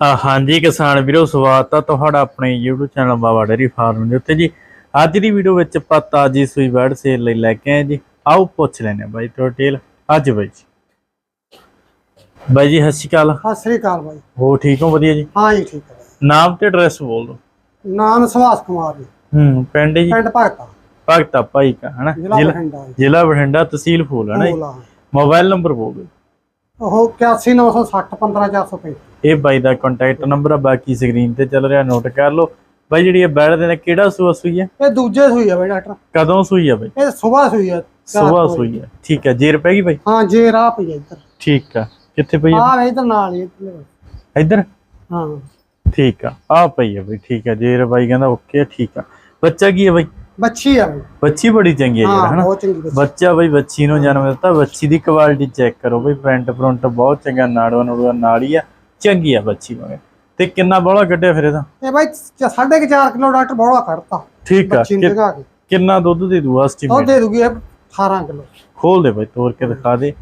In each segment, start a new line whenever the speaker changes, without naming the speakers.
ਹਾਂਜੀ ਕਿਸਾਨ ਵੀਰੋ ਸਵਾਗਤ ਆ ਤੁਹਾਡਾ ਆਪਣੇ YouTube channel Baba dairy farm ਦੇ ਉੱਤੇ ਜੀ। ਅੱਜ ਦੀ ਵੀਡੀਓ ਵਿੱਚ ਆਪਾਂ ਤਾਜੀ ਸੂਈ ਬਰਡ ਸੇਲ ਲਈ ਲੈ ਕੇ ਆਏ ਜੀ। ਆਓ ਪੁੱਛ ਲੈਨੇ ਆ ਬਾਈ ਤੋਂ ਡਿਟੇਲ ਅੱਜ ਬਾਈ ਜੀ। ਬਾਈ ਜੀ ਸਤਿ ਸ਼੍ਰੀ ਅਕਾਲ।
ਸਤਿ ਸ੍ਰੀ ਅਕਾਲ ਬਾਈ।
ਹੋ ਠੀਕ ਹੋ? ਵਧੀਆ ਜੀ।
ਹਾਂ ਜੀ ਠੀਕ ਹੈ।
ਨਾਮ ਤੇ ਐਡਰੈਸ ਬੋਲ ਦਿਓ।
ਨਾਮ ਸੁਭਾਸ਼ ਕੁਮਾਰ ਜੀ।
ਹੂੰ ਪਿੰਡ ਜੀ?
ਪਿੰਡ ਭਗਤਾ।
ਭਗਤਾ ਭਾਈ ਕਾ ਹਨਾ?
ਜ਼ਿਲ੍ਹਾ ਬਠਿੰਡਾ
ਤਹਿਸੀਲ ਫੂਲ ਹਨਾ ਮੋਬਾਈਲ ਨੰਬਰ ਬੋਲ ਦਿਓ।
ਉਹ 81960 15435
ਇਹ ਬਾਈ ਦਾ ਕੰਟੈਕਟ ਨੰਬਰ ਆ ਬਾਕੀ ਸਕਰੀਨ ਤੇ ਚੱਲ ਰਿਹਾ ਨੋਟ ਕਰ ਲਓ। ਬਾਈ ਜਿਹੜੀ ਇਹ ਬੈੜ ਦੇ ਨੇ ਕਿਹੜਾ ਸੂਆ ਸੂਈ ਹੈ
ਇਹ ਦੂਜੇ ਸੂਈ ਹੈ ਬਾਈ ਡਾਕਟਰ।
ਕਦੋਂ ਸੂਈ ਹੈ ਬਾਈ?
ਇਹ ਸਵੇਰ ਸੂਈ ਚਾਰ
ਸਵੇਰ। ਸੂਈ ਹੈ ਠੀਕ ਹੈ ਜੇਰ ਪੈ ਗਈ ਬਾਈ?
ਹਾਂ ਜੇ ਰਾਹ ਪਈ ਇੱਧਰ।
ਠੀਕ ਆ ਕਿੱਥੇ ਪਈ ਹੈ
ਆ ਇਧਰ ਨਾਲ ਹੀ।
ਇੱਧਰ?
ਹਾਂ।
ਠੀਕ ਆ ਆ ਪਈ ਹੈ ਬਾਈ ਠੀਕ ਆ ਜੇਰ ਬਾਈ ਕਹਿੰਦਾ ਓਕੇ ਠੀਕ ਆ। ਬੱਚਾ ਕੀ ਹੈ ਬਾਈ?
ਬੱਚੀ ਆ ਬਾਈ।
ਬੱਚੀ ਬੜੀ ਚੰਗੀ ਹੈ ਯਾਰ
ਹਾਂ
ਹਨਾ?
ਬਹੁਤ ਚੰਗੀ ਬੱਚੀ।
ਬੱਚਾ ਬਾਈ ਬੱਚੀ ਨੂੰ ਜਨਮ ਦਿੱਤਾ ਬੱਚੀ ਦੀ ਕੁਆਲਿਟੀ ਚੈੱਕ ਕਰੋ ਬਾਈ ਪ੍ਰਿੰਟ ਪ੍ਰਿੰਟ ਬਹੁਤ ਚੰਗਾ ਨਾੜਵਾ ਨੂੜਵਾ ਹੀ ਆ ਚੰਗੀ ਆ ਬੱਚੀ ਮਗਰ ਤੇ ਕਿੰਨਾ ਬੋਲਾ ਕੱਢਿਆ ਫਿਰ ਇਹਦਾ?
ਇਹ ਬਾਈ 4.5 ਕਿਲੋ ਡਾਕਟਰ ਬੋਲਾ ਕੱਢਤਾ।
ਠੀਕ ਆ
ਬੱਚੀ ਨੂੰ
ਕਿ-
ਜਗਾ ਕੇ।
ਕਿੰਨਾ ਦੁੱਧ ਦੇ ਦੂ
ਉਹ
ਐਸਟੀਮੇਟ
ਦੇ ਦੂਗੀ ਇਹ 18 ਕਿਲੋ।
ਖੋਲ ਦੇ ਬਾਈ ਤੋੜ ਕੇ ਦਿਖਾ ਦੇ।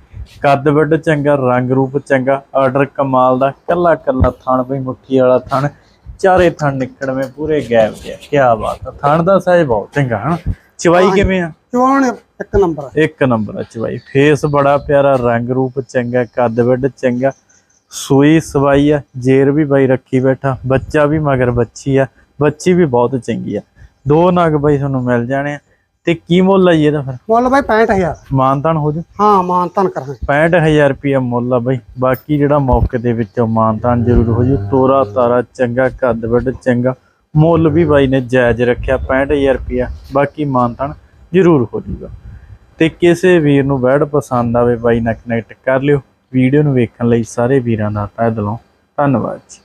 ਕੱਦ ਵੱਡ ਚੰਗਾ ਰੰਗ ਰੂਪ ਚੰਗਾ ਆਰਡਰ ਕਮਾਲ ਦਾ ਕੱਲਾ ਕੱਲਾ ਥਣ ਬਈ ਮੁੱਠੀ ਵਾਲਾ ਥਣ। ਚਾਰੇ ਥਣ ਨਿਕੜਵੇਂ ਪੂਰੇ ਗੈਪ ਦੇ ਕੀ ਬਾਤ ਆ ਥਣ ਦਾ ਸਾਈਜ਼ ਬਹੁਤ ਚੰਗਾ ਹਨ? ਚਵਾਈ ਕਿਵੇਂ ਆ?
ਚਵਾਉਣ ਇੱਕ ਨੰਬਰ ਆ।
ਇੱਕ ਨੰਬਰ ਆ ਚਵਾਈ। ਫੇਸ ਬੜਾ ਪਿਆਰਾ ਰੰਗ ਰੂਪ ਚੰਗਾ ਕੱਦ ਵੱਡ ਚੰਗਾ ਸੂਈ ਸਵਾਈ ਆ ਜੇਰ ਵੀ ਬਾਈ ਰੱਖੀ ਬੈਠਾ ਬੱਚਾ ਵੀ ਮਗਰ ਬੱਚੀ ਆ ਬੱਚੀ ਵੀ ਬਹੁਤ ਚੰਗੀ ਆ। ਦੋ ਨਗ ਬਾਈ ਤੁਹਾਨੂੰ ਮਿਲ ਜਾਣੇ ਆ। ਤੇ ਕੀ ਮੁੱਲ ਆ ਜੀ ਇਹਦਾ ਫਿਰ?
ਮੁੱਲ ਬਾਈ 65000
ਮਾਨਤਾਨ ਹੋ ਜੂ
ਹਾਂ ਮਾਨ ਤਨ ਕਰਾਂਗੇ
65000 ਰੁਪਇਆ ਮੁੱਲ ਆ ਬਈ। ਬਾਕੀ ਜਿਹੜਾ ਮੌਕੇ ਦੇ ਵਿੱਚੋਂ ਮਾਨਤਾਨ ਜ਼ਰੂਰ ਹੋ ਜੂ ਤੋਰਾ ਤਾਰਾ ਚੰਗਾ ਕੱਦ ਵੱਡ ਚੰਗਾ। ਮੁੱਲ ਵੀ ਬਾਈ ਨੇ ਜਾਇਜ਼ ਰੱਖਿਆ 65000 ਰੁਪਇਆ। ਬਾਕੀ ਮਾਨਤਾਨ ਜ਼ਰੂਰ ਹੋ ਜੂਗਾ ਤੇ ਕਿਸੇ ਵੀਰ ਨੂੰ ਬੈਡ ਪਸੰਦ ਆਵੇ ਬਾਈ ਨਾਲ ਕਨੈਕਟ ਕਰ ਲਿਓ। ਵੀਡੀਓ ਨੂੰ ਵੇਖਣ ਲਈ ਸਾਰੇ ਵੀਰਾਂ ਦਾ ਤਹਿ ਦਿਲੋਂ ਧੰਨਵਾਦ ਜੀ।